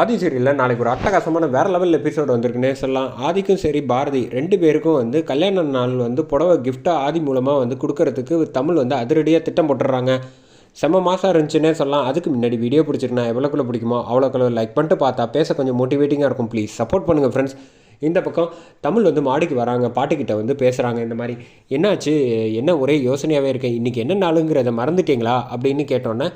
ஆதி சீரியலில் நாளைக்கு ஒரு அட்டகாசமான வேறு லெவல் எபிசோடு வந்திருக்குன்னே சொல்லலாம். ஆதிக்கும் சரி பாரதி ரெண்டு பேருக்கும் வந்து கல்யாண நாள் வந்து புடவை கிஃப்டாக ஆதி மூலமாக வந்து கொடுக்கறதுக்கு தமிழ் வந்து அதிரடியாக திட்டம் போட்டுடுறாங்க. செம்ம மாதம் இருந்துச்சுன்னே சொல்லலாம். அதுக்கு முன்னாடி வீடியோ பிடிச்சிருந்தா எவ்வளோக்குள்ள பிடிக்குமோ அவ்வளோக்குள்ள லைக் பண்ணிட்டு பார்த்தா பேச கொஞ்சம் மோட்டிவேட்டிங்காக இருக்கும். ப்ளீஸ் சப்போர்ட் பண்ணுங்கள் ஃப்ரெண்ட்ஸ் இந்த பக்கம் தமிழ் வந்து மாடிக்கு வராங்க. பாட்டுக்கிட்ட வந்து பேசுகிறாங்க இந்த மாதிரி. என்னாச்சு? என்ன ஒரே யோசனையாகவே இருக்கேன் இன்றைக்கி என்ன நாளுங்கிறத மறந்துட்டீங்களா? அப்படின்னு கேட்டோன்னே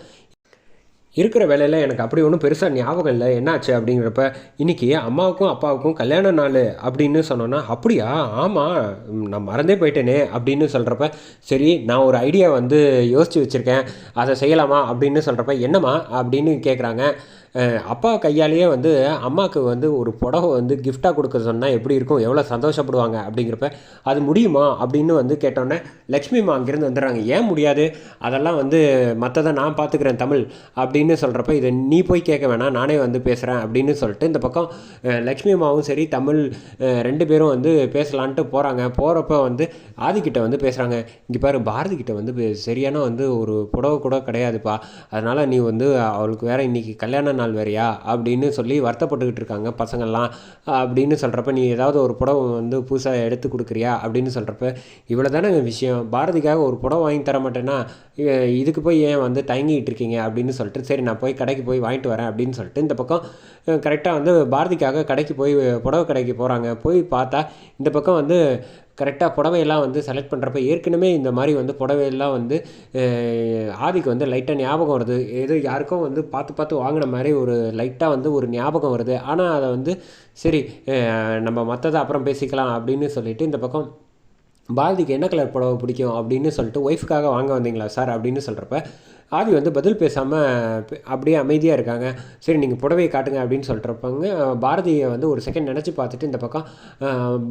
இருக்கிற வேலையில் எனக்கு அப்படி ஒன்றும் பெருசாக ஞாபகம் இல்லை. என்னாச்சு அப்படிங்கிறப்ப இன்றைக்கி அம்மாவுக்கும் அப்பாவுக்கும் கல்யாண நாள் அப்படின்னு சொன்னோன்னா அப்படியா? ஆமாம் நான் மறந்தே போயிட்டேனே. அப்படின்னு சொல்கிறப்ப சரி நான் ஒரு ஐடியா வந்து யோசித்து வச்சுருக்கேன். அதை செய்யலாமா? அப்படின்னு சொல்கிறப்ப என்னம்மா? அப்படின்னு கேட்குறாங்க அப்பா கையாலேயே வந்து அம்மாவுக்கு வந்து ஒரு புடவை வந்து கிஃப்டாக கொடுக்க சொன்னால் எப்படி இருக்கும்? எவ்வளோ சந்தோஷப்படுவாங்க? அப்படிங்கிறப்ப அது முடியுமா? அப்படின்னு வந்து கேட்டோன்னே லக்ஷ்மிமா அங்கேருந்து வந்துடுறாங்க. ஏன் முடியாது? அதெல்லாம் வந்து மற்றதை நான் பார்த்துக்கிறேன் தமிழ். அப்படின்னு சொல்கிறப்ப இதை நீ போய் கேட்க வேணாம். நானே வந்து பேசுகிறேன் அப்படின்னு சொல்லிட்டு இந்த பக்கம் லக்ஷ்மிமாவும் சரி தமிழ் ரெண்டு பேரும் வந்து பேசலான்ட்டு போகிறாங்க போகிறப்ப வந்து ஆதிக்கிட்ட வந்து பேசுகிறாங்க இங்கே பாரு பாரதிக்கிட்ட வந்து பே- சரியான வந்து ஒரு புடவை கூட கிடையாதுப்பா. அதனால் நீ வந்து அவளுக்கு வேறு இன்னைக்கு கல்யாணம் நாள் வேறையா? அப்படின்னு சொல்லி வருத்தப்பட்டுக்கிட்டு இருக்காங்க பசங்கள்லாம். அப்படின்னு சொல்கிறப்ப நீ ஏதாவது ஒரு புடவை வந்து புதுசாக எடுத்து கொடுக்குறியா? அப்படின்னு சொல்கிறப்ப இவ்வளோ தானே விஷயம். பாரதிக்காக ஒரு புடவை வாங்கி தர மாட்டேன்னா இதுக்கு போய் ஏன் வந்து தயங்கிட்டு இருக்கீங்க? அப்படின்னு சொல்லிட்டு சரி நான் போய் கடைக்கு போய் வாங்கிட்டு வரேன். அப்படின்னு சொல்லிட்டு இந்த பக்கம் கரெக்டாக வந்து பாரதிக்காக கடைக்கு போய் புடவை கடைக்கு போகிறாங்க போய் பார்த்தா இந்த பக்கம் வந்து கரெக்டாக புடவையெல்லாம் வந்து செலக்ட் பண்ணுறப்ப ஏற்கனவே இந்த மாதிரி வந்து புடவையெல்லாம் வந்து ஆதிக்கு வந்து லைட்டாக ஞாபகம் வருது. ஏதோ யாருக்கும் வந்து பார்த்து பார்த்து வாங்கின மாதிரி ஒரு லைட்டாக வந்து ஒரு ஞாபகம் வருது. ஆனால் அதை வந்து சரி நம்ம மற்றதை அப்புறம் பேசிக்கலாம் அப்படின்னு சொல்லிட்டு இந்த பக்கம் பாரதிக்கு என்ன கலர் புடவை பிடிக்கும் அப்படின்னு சொல்லிட்டு ஒய்ஃபுக்காக வாங்க வந்தீங்களா சார் அப்படின்னு சொல்கிறப்ப ஆதி வந்து பதில் பேசாமல் அப்படியே அமைதியாக இருக்காங்க. சரி நீங்கள் புடவையை காட்டுங்க அப்படின்னு சொல்கிறப்பங்க பாரதியை வந்து ஒரு செகண்ட் நினச்சி பார்த்துட்டு இந்த பக்கம்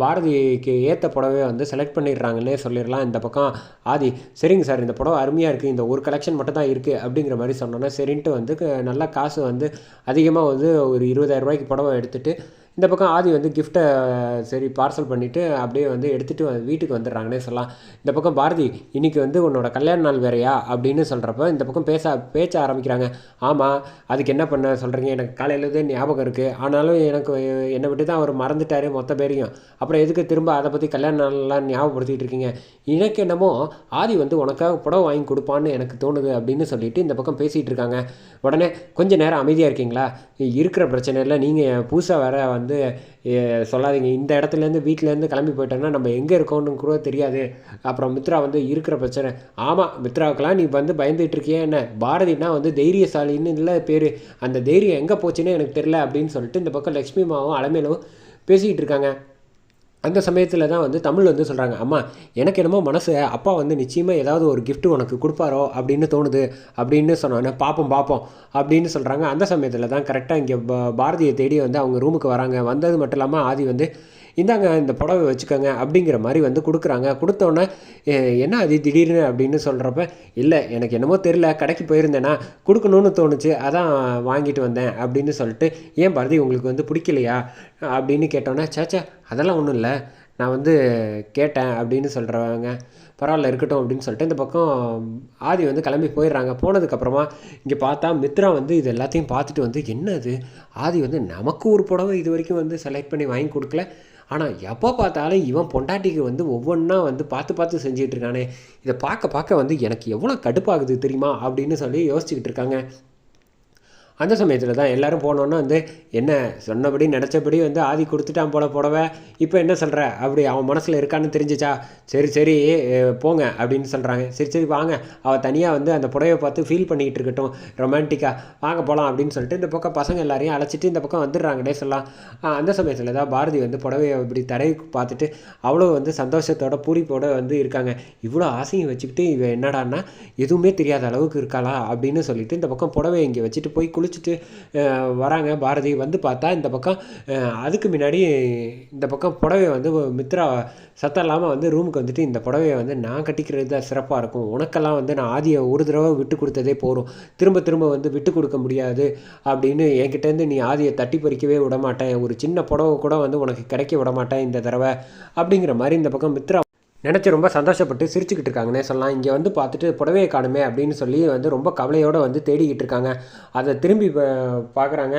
பாரதிக்கு ஏற்ற புடவையை வந்து செலக்ட் பண்ணிடுறாங்கன்னே சொல்லிடலாம் இந்த பக்கம். ஆதி சரிங்க சார் இந்த புடவை அருமையாக இருக்குது இந்த ஒரு கலெக்ஷன் மட்டும் தான் இருக்குது அப்படிங்கிற மாதிரி சொன்னோன்னா சரின்ட்டு வந்து நல்லா காசு வந்து அதிகமாக வந்து ஒரு இருபதாயிரம் ரூபாய்க்கு புடவை எடுத்துகிட்டு இந்த பக்கம் ஆதி வந்து கிஃப்ட்டை சரி பார்சல் பண்ணிவிட்டு அப்படியே வந்து எடுத்துகிட்டு வீட்டுக்கு வந்துடுறாங்கன்னே சொல்லலாம். இந்த பக்கம் பாரதி இன்றைக்கி வந்து உன்னோட கல்யாண நாள் வேறையா? அப்படின்னு சொல்கிறப்ப இந்த பக்கம் பேச பேச்ச ஆரம்பிக்கிறாங்க. ஆமாம் அதுக்கு என்ன பண்ண சொல்கிறீங்க எனக்கு காலையிலேருந்தே ஞாபகம் இருக்குது ஆனாலும் எனக்கு என்னை விட்டு தான் அவர் மறந்துட்டாரு மொத்த பேரையும். அப்புறம் எதுக்கு திரும்ப அதை பற்றி கல்யாண நாள்லாம் ஞாபகப்படுத்திட்டு இருக்கீங்க? எனக்கு என்னமோ ஆதி வந்து உனக்காக புடவை வாங்கி கொடுப்பான்னு எனக்கு தோணுது அப்படின்னு சொல்லிட்டு இந்த பக்கம் பேசிகிட்டு இருக்காங்க. உடனே கொஞ்சம் நேரம் அமைதியாக இருக்கீங்களா? இருக்கிற பிரச்சனையில் நீங்கள் புதுசாக வேறு வந்து வந்து சொல்லாதீங்க. இந்த இடத்துலேருந்து வீட்டிலேருந்து கிளம்பி போயிட்டோன்னா நம்ம எங்கே இருக்கோன்னு கூட தெரியாது. அப்புறம் மித்ரா வந்து இருக்கிற பிரச்சனை. ஆமாம் மித்ராவுக்கெல்லாம் நீ வந்து பயந்துட்டு இருக்கியே என்ன? பாரதினா வந்து தைரியசாலின்னு இல்லை பேர். அந்த தைரியம் எங்கே போச்சுன்னு எனக்கு தெரில அப்படின்னு சொல்லிட்டு இந்த பக்கம் லக்ஷ்மி மாவும் அலமேலும் பேசிக்கிட்டு இருக்காங்க. அந்த சமயத்தில் தான் வந்து தமிழ் வந்து சொல்கிறாங்க அம்மா எனக்கு என்னமோ மனசு அப்பா வந்து நிச்சயமாக ஏதாவது ஒரு கிஃப்ட் உனக்கு கொடுப்பாரோ அப்படின்னு தோணுது அப்படின்னு சொன்னோன்னே பார்ப்போம் பார்ப்போம் அப்படின்னு சொல்கிறாங்க அந்த சமயத்தில் தான் கரெக்டாக இங்கே பாரதியை தேடி வந்து அவங்க ரூமுக்கு வராங்க. வந்தது மட்டும் இல்லாமல் ஆதி வந்து இந்தாங்க இந்த புடவை வச்சுக்கோங்க அப்படிங்கிற மாதிரி வந்து கொடுக்குறாங்க. கொடுத்தோன்னே என்ன அது திடீர்னு? அப்படின்னு சொல்கிறப்ப இல்லை எனக்கு என்னமோ தெரில கடைக்கு போயிருந்தேன்னா கொடுக்கணும்னு தோணுச்சு அதான் வாங்கிட்டு வந்தேன் அப்படின்னு சொல்லிட்டு ஏன் பாரதி உங்களுக்கு வந்து பிடிக்கலையா? அப்படின்னு கேட்டோன்னே சேச்சா அதெல்லாம் ஒன்றும் இல்லை நான் வந்து கேட்டேன் அப்படின்னு சொல்கிறவங்க பரவாயில்ல இருக்கட்டும் அப்படின்னு சொல்லிட்டு இந்த பக்கம் ஆதி வந்து கிளம்பி போயிடுறாங்க. போனதுக்கப்புறமா இங்கே பார்த்தா மித்ரா வந்து இது எல்லாத்தையும் பார்த்துட்டு வந்து என்னது? ஆதி வந்து நமக்கு ஒரு புடவை இது வரைக்கும் வந்து செலக்ட் பண்ணி வாங்கி கொடுக்கல ஆனால் எப்போ பார்த்தாலும் இவன் பொண்டாட்டிக்கு வந்து ஒவ்வொன்றா வந்து பார்த்து பார்த்து செஞ்சுட்டு இருக்கானே. இதை பார்க்க பார்க்க வந்து எனக்கு எவ்வளோ கடுப்பாகுது தெரியுமா? அப்படின்னு சொல்லி யோசிச்சுக்கிட்டு இருக்காங்க. அந்த சமயத்தில் தான் எல்லோரும் போனோன்னா வந்து என்ன சொன்னபடி நினச்சபடி வந்து ஆதி கொடுத்துட்டான் போல புடவை. இப்போ என்ன சொல்கிற அப்படி அவன் மனசில் இருக்கான்னு தெரிஞ்சிச்சா? சரி சரி போங்க அப்படின்னு சொல்கிறாங்க சரி சரி வாங்க. அவள் தனியாக வந்து அந்த புடவையை பார்த்து ஃபீல் பண்ணிக்கிட்டு இருக்கட்டும். ரொமான்டிக்காக வாங்க போகலாம் அப்படின்னு சொல்லிட்டு இந்த பக்கம் பசங்க எல்லாரையும் அழைச்சிட்டு இந்த பக்கம் வந்துடுறாங்களே சொல்லலாம். அந்த சமயத்தில் தான் பாரதி வந்து புடவையை இப்படி தடவி பார்த்துட்டு அவ்வளோ வந்து சந்தோஷத்தோட பூரிப்போட வந்து இருக்காங்க. இவ்வளோ ஆசையும் வச்சுக்கிட்டு இவ என்னடான்னா எதுவுமே தெரியாத அளவுக்கு இருக்காளா? அப்படின்னு சொல்லிட்டு இந்த பக்கம் புடவை இங்கே வச்சுட்டு போய் குளிச்சுட்டு வராங்க. பாரதி வந்து பார்த்தா இந்த பக்கம் அதுக்கு முன்னாடி இந்த பக்கம் புடவையை வந்து மித்ரா சத்தம் இல்லாமல் வந்து ரூமுக்கு வந்துட்டு இந்த புடவையை வந்து நான் கட்டிக்கிறது தான் சிறப்பாக இருக்கும். உனக்கெல்லாம் வந்து நான் ஆதியை ஒரு தடவை விட்டு கொடுத்ததே போதும். திரும்ப திரும்ப வந்து விட்டு கொடுக்க முடியாது அப்படின்னு என்கிட்டேருந்து நீ ஆதியை தட்டி பறிக்கவே விட மாட்டேன் ஒரு சின்ன புடவை கூட வந்து உனக்கு கிடைக்க விட மாட்டேன் இந்த தடவை அப்படிங்கிற மாதிரி இந்த பக்கம் மித்ரா நினச்சி ரொம்ப சந்தோஷப்பட்டு சிரிச்சுக்கிட்டு இருக்காங்கன்னே சொல்லலாம். இங்கே வந்து பார்த்துட்டு புடவையை காணுமே அப்படின்னு சொல்லி வந்து ரொம்ப கவலையோடு வந்து தேடிக்கிட்டு இருக்காங்க. அதை திரும்பி பார்க்குறாங்க.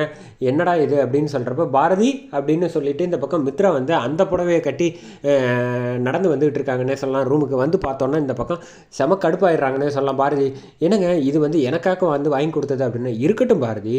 என்னடா இது அப்படின்னு சொல்கிறப்ப பாரதி அப்படின்னு சொல்லிட்டு இந்த பக்கம் மித்ரா வந்து அந்த புடவையை கட்டி நடந்து வந்துகிட்டு இருக்காங்கன்னே சொல்லலாம். ரூமுக்கு வந்து பார்த்தோன்னா இந்த பக்கம் செம கடுப்பாயிடுறாங்கன்னே சொல்லலாம். பாரதி என்னங்க இது வந்து எனக்காக வந்து வாங்கி கொடுத்தது அப்படின்னு? இருக்கட்டும் பாரதி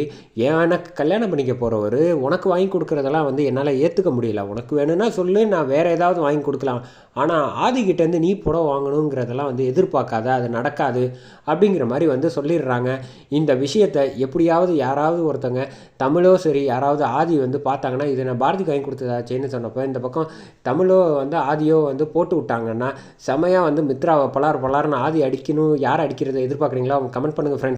எனக்கு கல்யாணம் பண்ணிக்க போகிறவர் உனக்கு வாங்கி கொடுக்குறதெல்லாம் வந்து என்னால் ஏற்றுக்க முடியல. உனக்கு வேணும்னா சொல்லு நான் வேறு ஏதாவது வாங்கி கொடுக்கலாம். ஆனால் ஆதிக்கிட்டேருந்து நீ புடவை வாங்கணுங்கிறதெல்லாம் வந்து எதிர்பார்க்காத அது நடக்காது அப்படிங்கிற மாதிரி வந்து சொல்லிடுறாங்க. இந்த விஷயத்தை எப்படியாவது யாராவது ஒருத்தங்க தமிழோ சரி யாராவது ஆதி வந்து பார்த்தாங்கன்னா இதை நான் பாரதி வாங்கி கொடுத்ததாச்சேன்னு சொன்னப்போ இந்த பக்கம் தமிழோ வந்து ஆதியோ வந்து போட்டு விட்டாங்கன்னா செமையாக வந்து மித்ராவை பலார் பலார்னு ஆதி அடிக்கணும் யார் அடிக்கிறத எதிர்பார்க்குறீங்களோ அவங்க கமெண்ட் பண்ணுங்கள் ஃப்ரெண்ட்ஸ்